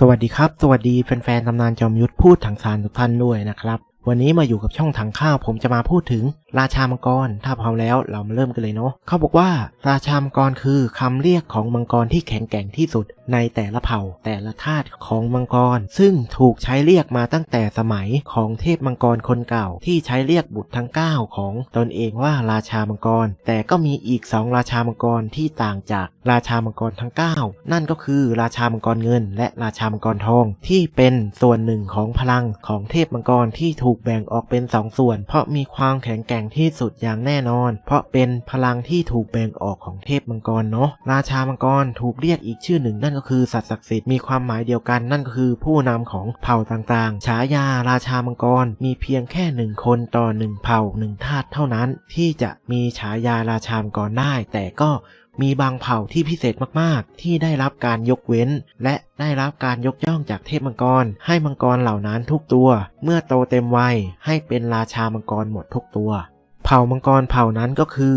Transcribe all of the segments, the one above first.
สวัสดีครับ สวัสดีแฟนๆตำนานจอมยุทธพูดถังสารทุกท่านด้วยนะครับ วันนี้มาอยู่กับช่องถังข้าวผมจะมาพูดถึง ราชามังกร ถ้าพร้อมแล้วเรามาเริ่มกันเลยเนาะเขาบอกว่า ราชามังกรคือคำเรียกของมังกรที่แข็งแกร่งที่สุด ในแต่ละเผ่าแต่ละธาตุของมังกร ซึ่งถูกใช้เรียกมาตั้งแต่สมัยของเทพมังกรคนเก่า ที่ใช้เรียกบุตรทั้ง 9 ของตนเองว่าราชามังกร แต่ก็มีอีก 2 ราชามังกรที่ต่างจากราชามังกรทั้ง 9 นั่นก็คือราชามังกรเงิน และราชามังกรทอง ที่เป็นส่วนหนึ่งของพลังของเทพมังกรที่ถูกแบ่งออกเป็น2ส่วน เพราะมีความแข็งแกร่งที่สุดอย่างแน่นอน เพราะเป็นพลังที่ถูกแบ่งออกของเทพมังกรเนาะราชามังกรถูกเรียกอีกชื่อหนึ่งนั่นก็คือสัตว์ศักดิ์สิทธิ์มีความหมายเดียวกันนั่นก็คือผู้นำของเผ่าต่างๆ ฉายาราชามังกรมีเพียงแค่หนึ่งคนต่อหนึ่งเผ่าหนึ่งธาตุเท่านั้น ที่จะมีฉายาราชามังกรได้ แต่ก็ มีบางเผ่าที่พิเศษมากๆ ที่ได้รับการยกเว้น และได้รับการยกย่องจากเทพมังกร ให้มังกรเหล่านั้นทุกตัว เมื่อโตเต็มวัยให้เป็นราชามังกรหมดทุกตัว เผ่ามังกรเผ่านั้นก็คือ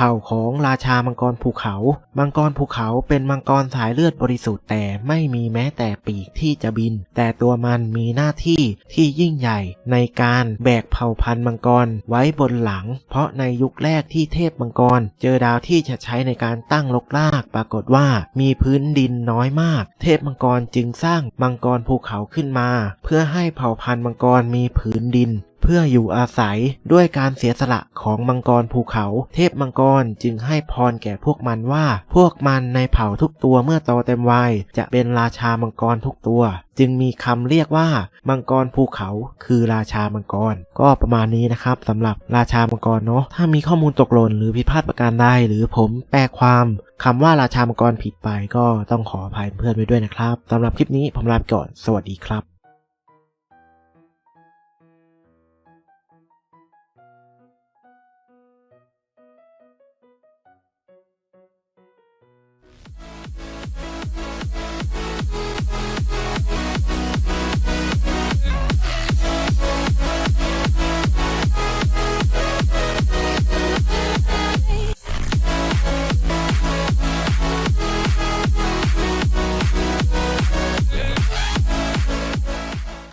เผ่าของราชามังกรภูเขา มังกรภูเขาเป็นมังกรสายเลือดบริสุทธิ์แต่ไม่มีแม้แต่ปีกที่จะบิน แต่ตัวมันมีหน้าที่ที่ยิ่งใหญ่ในการแบกเผ่าพันธุ์มังกรไว้บนหลัง เพราะในยุคแรกที่เทพมังกร เจอดาวที่จะใช้ในการตั้งลกลาก ปรากฏว่ามีพื้นดินน้อยมาก เทพมังกรจึงสร้างมังกรภูเขาขึ้นมา เพื่อให้เผ่าพันธุ์มังกรมีผืนดิน เพื่ออยู่อาศัยด้วยการเสียสละของมังกรภูเขา เทพมังกรจึงให้พรแก่พวกมันว่า พวกมันในเผ่าทุกตัวเมื่อโตเต็มวัยจะเป็นราชามังกรทุกตัว จึงมีคำเรียกว่า มังกรภูเขา คือราชามังกร ก็ประมาณนี้นะครับสำหรับราชามังกรเนาะถ้ามีข้อมูลตกหล่นหรือผิดพลาดประการใดหรือผมแปลความคำว่าราชามังกรผิดไปก็ต้องขออภัยเพื่อนไว้ด้วยนะครับสำหรับคลิปนี้ผมลาไปก่อน สวัสดีครับ